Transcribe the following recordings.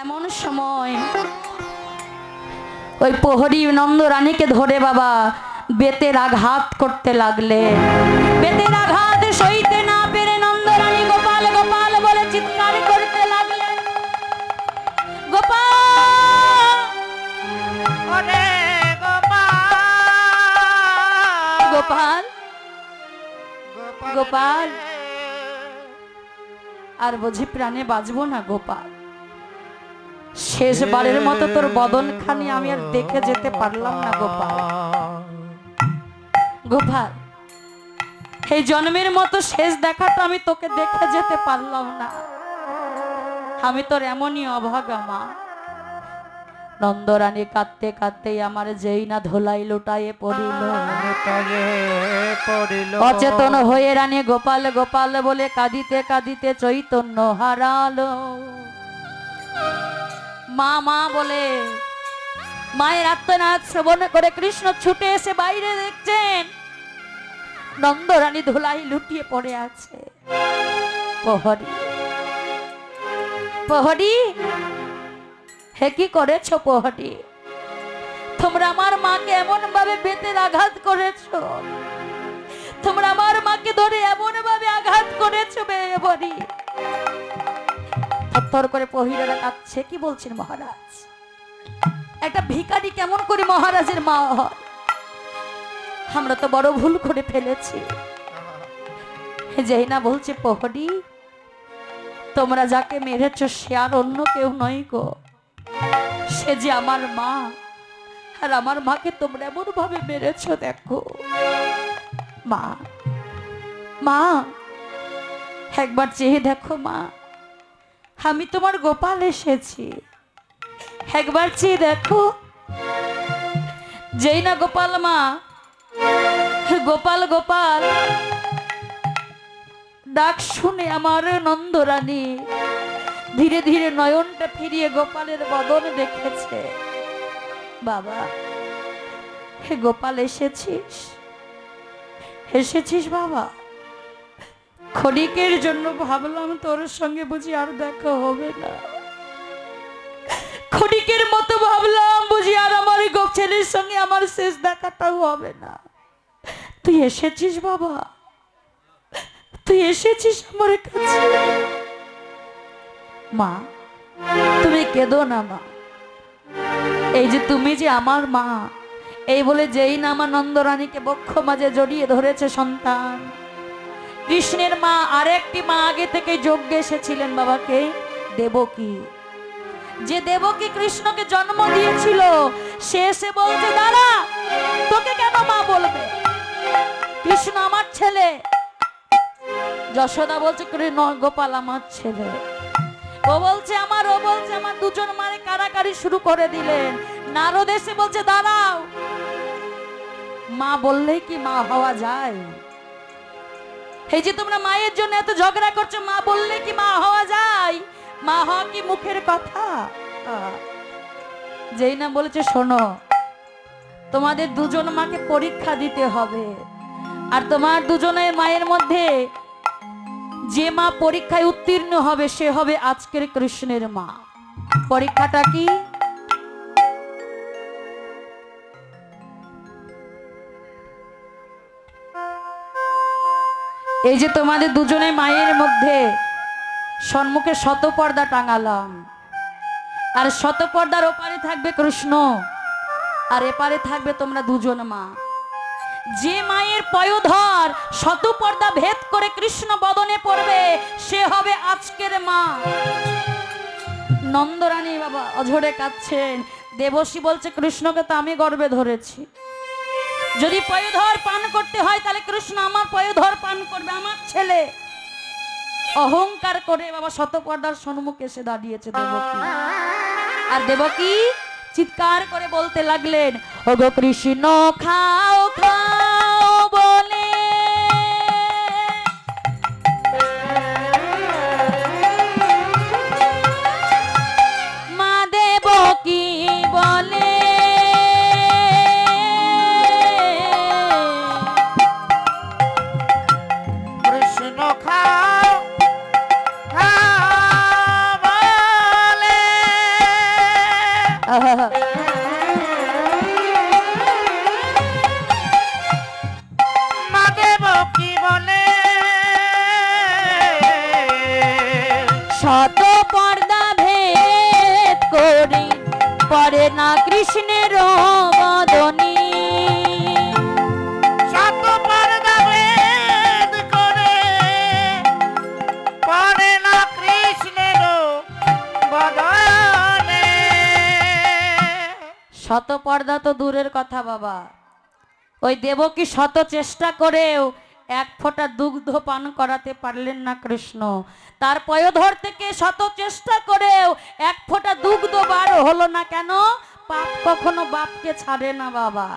এমন সময় ওই প্রহরী নন্দ রানীকে ধরে বাবা বেতের আঘাত করতে লাগলে। বেতের আঘাত সইতে না পেরে নন্দ রানী গোপাল গোপাল বলে চিৎকার করতে লাগলেন গোপাল! গোপাল! গোপাল? গোপাল। আর বুঝি প্রাণে বাঁচবো না গোপাল? শেষবারের মতো তোর বদনখানি আমি আর দেখে যেতে পারলাম না, গোপাল। গোপাল, এই জন্মের মতো শেষ দেখাটা আমি তোকে দেখে যেতে পারলাম না। আমি তোর এমনই অভাগা মা। নন্দরানী কাঁদতে কাঁদতেই আমার যেই না ধোলাই লুটায়ে পড়িল। অচেতন হয়ে রানী গোপাল গোপাল বলে কাঁদিতে কাঁদিতে চৈতন্য হারালো। মা মা বলে, মায়ের আত্মনাথ শ্রবণ করে কৃষ্ণ ছুটে এসে বাইরে দেখছেন। নন্দরানী ধুলাই লুটিয়ে পড়ে আছে। প্রহরী প্রহরী, হে কি করেছ প্রহরী? তোমরা আমার মাকে এমন ভাবে বেতের আঘাত করেছ। তোমরা আমার মাকে ধরে এমন ভাবে আঘাত করেছ বলি থর করে পহিরারা কাঁদছে। কি বলছেন মহারাজ? একটা ভিখারি কেমন করে মহারাজের মা হয়? আমরা তো বড় ভুল করে ফেলেছি। যেই না বলছে, প্রহরী, তোমরা যাকে মেরেছ, সে আর অন্য কেউ নয় গো। সে যে আমার মা, আর আমার মাকে তোমরা এমন ভাবে মেরেছ, দেখো। মা মা, একবার চেয়ে দেখো, মা। আমি তোমার গোপাল এসেছি। একবার চেয়ে দেখো। যেই না গোপাল মা, গোপাল গোপাল। ডাক শুনে আমার নন্দরানী ধীরে ধীরে নয়নটা ফিরিয়ে গোপালের বদন দেখেছে বাবা, হে গোপাল এসেছিস? এসেছিস বাবা? ক্ষণিকের জন্য ভাবলাম, তোর সঙ্গে বুঝি আর দেখা হবে না। ক্ষণিকের মতো ভাবলাম, বুঝি আর আমার গোপ ছেলের সঙ্গে আমার শেষ দেখাটাও হবে না। তুই এসেছিস বাবা। তুই এসেছিস আমার কাছে। মা, তুমি কেঁদো না মা। এই যে তুমি যে আমার মা, এই বলে যেই না আমার নন্দরানীকে বক্ষ মাঝে জড়িয়ে ধরেছে সন্তান কৃষ্ণের মা আরেকটি মা আগে থেকে যজ্ঞে এসেছিলেন বাবাকে, দেবকী। যে দেবকী কৃষ্ণকে জন্ম দিয়েছিল, সে এসে বলছে দাঁড়া তোকে কেন মা বলবে? কৃষ্ণ আমার ছেলে। যশোদা বলছে "কৃ- ন- গোপাল আমার ছেলে। ও বলছে, আমার, ও বলছে, আমার দুজন মারে কারাকারি শুরু করে দিলেন। নারদ এসে বলছে, দাঁড়াও। মা বললেই কি মা হওয়া যায়? এই যে তোমরা মায়ের জন্য এত ঝগড়া করছ, মা বললে কি মা হওয়া যায়? মা হওয়া কি মুখের কথা? যেই না বলেছে, শোনো, তোমাদের দুজন মাকে পরীক্ষা দিতে হবে। আর তোমার দুজনের মায়ের মধ্যে যে মা পরীক্ষায় উত্তীর্ণ হবে, সে হবে আজকের কৃষ্ণের মা। পরীক্ষাটা কি? এই যে তোমাদের দুজনে মায়ের মধ্যে সম্মুখে শতপর্দা টাঙালাম, আর শতপর্দার ওপারে থাকবে কৃষ্ণ, আর এপারে থাকবে তোমরা দুজন মা। যে মায়ের পয়োধর শতপর্দা ভেদ করে কৃষ্ণ বদনে পড়বে, সে হবে আজকের মা। নন্দরানী বাবা অঝরে কাঁদছেন দেবশী বলছে, কৃষ্ণকে তো আমি গর্বে ধরেছি। যদি পয়োধর পান করতে হয়, তাহলে কৃষ্ণ আমার পয়োধর পান করবে, আমার ছেলে। অহংকার করে বাবা শতপর্দার সম্মুখে এসে দাঁড়িয়েছে দেবকী। আর দেবকী চিৎকার করে বলতে লাগলেন, ওগো কৃষ্ণ, খাও খাও। কৃষ্ণের বদনী। শত পর্দা করে পড়ে না কৃষ্ণের বদনে। তো দূরের কথা বাবা। ওই দেবকী শত চেষ্টা করেও এক ফোঁটা দুগ্ধ পান করাতে পারলেন না কৃষ্ণ? তার পয়োধর থেকে শত চেষ্টা করেও এক ফোঁটা দুগ্ধ বার হলো না কেন? পাপ কখনো বাপকে ছাড়ে না, বাবা।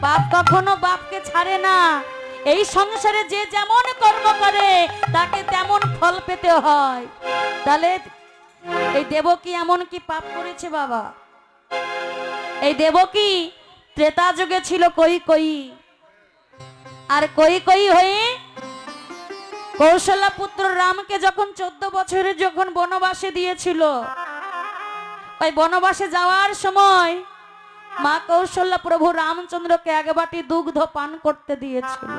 পাপ কখনো বাপকে ছাড়ে না। এই সংসারে যে যেমন কর্ম করে, তাকে তেমন ফল পেতে হয়। তাহলে এই দেবকী এমন কি পাপ করেছে, বাবা? এই দেবকী ত্রেতা যুগে ছিল কই কই? আর কই কই হয়ে কৌশলা পুত্র রামকে যখন চোদ্দ বছরের যখন বনবাসে দিয়েছিল ওই বনবাসে যাওয়ার সময় মা কৌশল্যা প্রভু রামচন্দ্রকে এক বাটি দুগ্ধ পান করতে দিয়েছিল।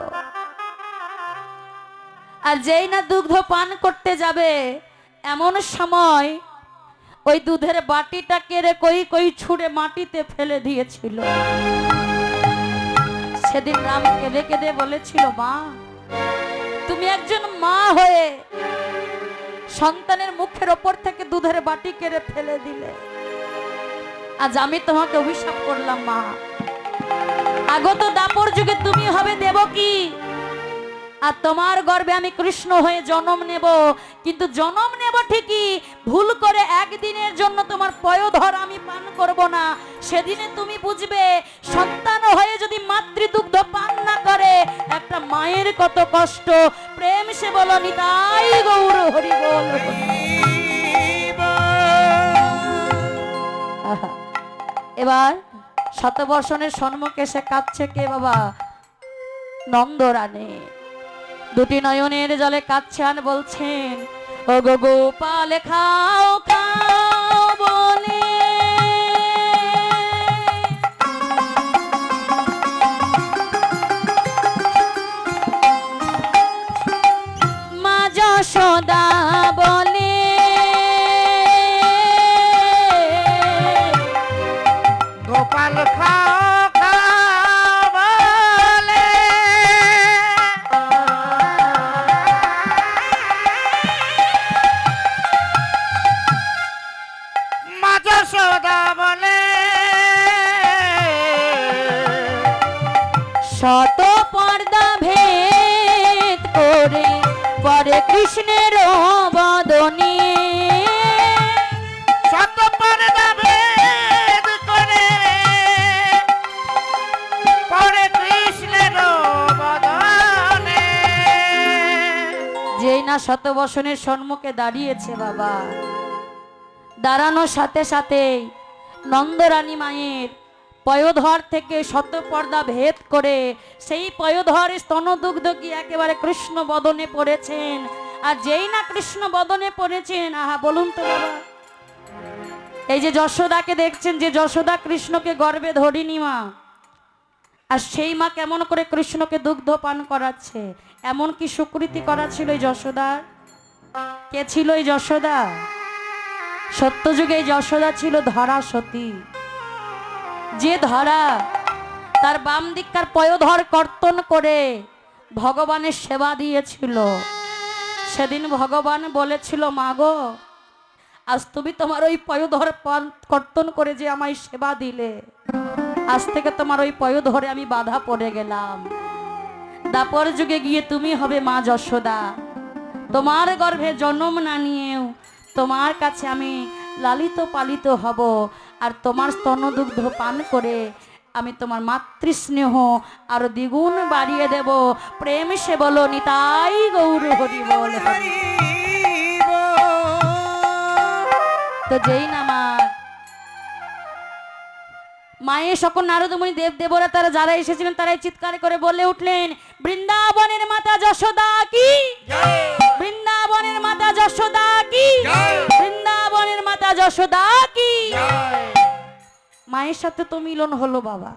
আর যেই না দুগ্ধ পান করতে যাবে, এমন সময় ওই দুধের বাটিটা কেড়ে কই কই ছুঁড়ে মাটিতে ফেলে দিয়েছিল। সেদিন রাম কেঁদে কেঁদে বলেছিল, মা, তুমি একজন মা হয়ে সন্তানের মুখের ওপর থেকে দুধের বাটি কেড়ে ফেলে দিলে। আজ আমি তোমাকে অভিশাপ করলাম, মা। আগত দাপর যুগে তুমি হবে দেব কি আর তোমার গর্বে আমি কৃষ্ণ হয়ে জন্ম নেব। কিন্তু জন্ম নেব ঠিকই, ভুল করে একদিনের জন্য তোমার পয়োধর আমি পান করব না। সেদিনে তুমি বুঝবে, সন্তান হয়ে যদি মাতৃদুগ্ধ পান না করে, একটা মায়ের কত কষ্ট সে বলো, নিতাই গৌর হরি বল। এবার শতবর্ষণের সম্মুখে সে কাঁদছে কে বাবা? নন্দরানে। দুটি নয়নের জলে কাঁদছে আর বলছেন ও গো গোপাল, খাও খাও। যশোদা বলে। গোপাল খাও কৃষ্ণের বদনী না শত বসনের সম্মুখে দাঁড়িয়েছে বাবা দাঁড়ানোর সাথে সাথেই নন্দরানী মায়ের পয়োধর থেকে শত পর্দা ভেদ করে সেই পয়োধর স্তনদুগ্ধ কি একেবারে কৃষ্ণ বদনে পড়েছেন? আর যেই না কৃষ্ণ বদনে পড়েছেন, আহা, বলুন তো বাবা। এই যে যশোদাকে দেখছেন, যে যশোদা কৃষ্ণকে গর্বে ধরিনি মা। আর সেই মা কেমন করে কৃষ্ণকে দুগ্ধ পান করাচ্ছে? এমন কি সুকৃতি করা ছিল এই যশোদার কে ছিল এই যশোদা? সত্যযুগে এই যশোদা ছিল ধরা সতী যে ধরা তার বাম দিককার পয়োধর কর্তন করে ভগবানের সেবা দিয়েছিল। সেদিন ভগবান বলেছিল মাগো আজ তুমি তোমার ওই পয়োধর কর্তন করে যে আমায় সেবা দিলে, আজ থেকে তোমার ওই পয়োধরে আমি বাধা পড়ে গেলাম। দাপর যুগে গিয়ে তুমি হবে মা যশোদা। তোমার গর্ভে জন্ম না নিয়েও তোমার কাছে আমি লালিত পালিত হব, আর তোমার স্তনদুগ্ধ পান করে আমি তোমার মাতৃস্নেহ আরও দ্বিগুণ বাড়িয়ে দেব। প্রেম সে বলো নিতাই গৌর হরি বল তো যেই না আমার মায়ের সকল নারদমণি দেব দেবরা তারা যারা এসেছিলেন তারাই চিৎকার করে বলে উঠলেন বৃন্দাবনের মাতা যশোদা কি? বৃন্দাবনের মাতা যশোদা কি? বৃন্দাবনের মাতা যশোদা কি? মায়ের সাথে তো মিলন হলো বাবা।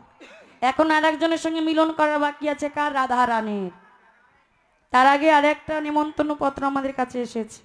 এখন আর একজনের সঙ্গে মিলন করা বাকি আছে কার? রাধা রানীর তার আগে আর একটা নিমন্ত্রণ পত্র আমাদের কাছে এসেছে।